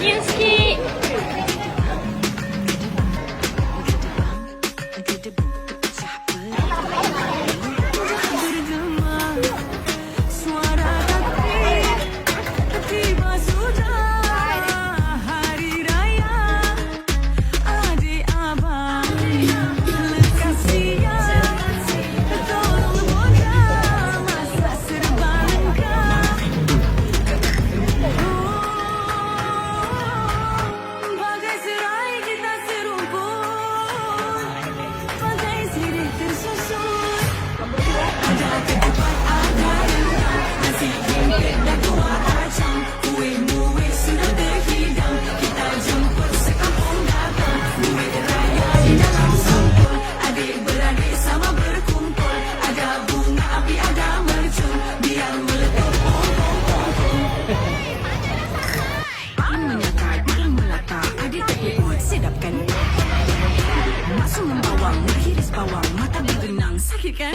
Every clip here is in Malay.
Yes. bawang, mahiris bawang, matabido ng sakikan.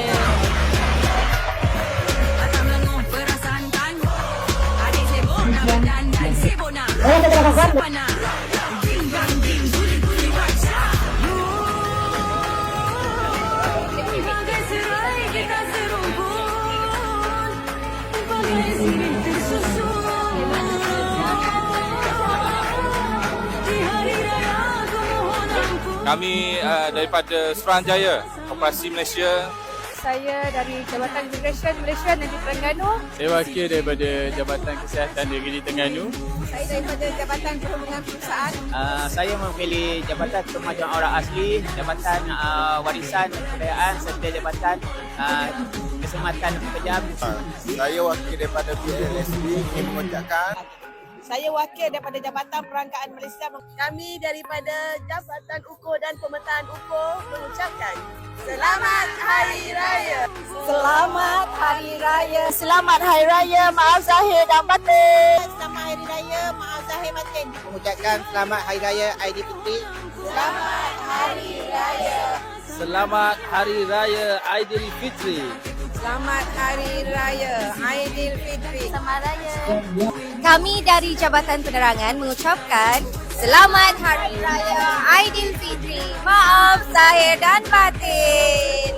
Kami uh, daripada Suruhanjaya, Operasi Malaysia. Saya dari Jabatan Immigration Malaysia Negeri Terengganu. Saya wakil daripada Jabatan Kesihatan Negeri Terengganu. Saya daripada Jabatan Perhubungan Perusahaan. Uh, saya mewakili Jabatan Kemajuan Orang Asli, Jabatan uh, Warisan Kebudayaan serta Jabatan uh, Keselamatan Pekerja. Saya wakil daripada BLSD ingin mengucapkan Saya wakil daripada Jabatan Perangkaan Malaysia. Kami daripada Jabatan UKO dan Pemetaan UKO mengucapkan Selamat Hari Raya. Selamat Hari Raya. Selamat Hari Raya. Maaf Zahir dan batin. Selamat Hari Raya. Maaf Zahir batin. Mengucapkan Selamat Hari Raya Aidilfitri. Selamat Hari Raya. Selamat Hari Raya Aidilfitri. Selamat Hari Raya Aidilfitri. Selamat Raya. Kami dari Jabatan Penerangan mengucapkan Selamat Hari Raya Aidilfitri. Maaf zahir dan batin.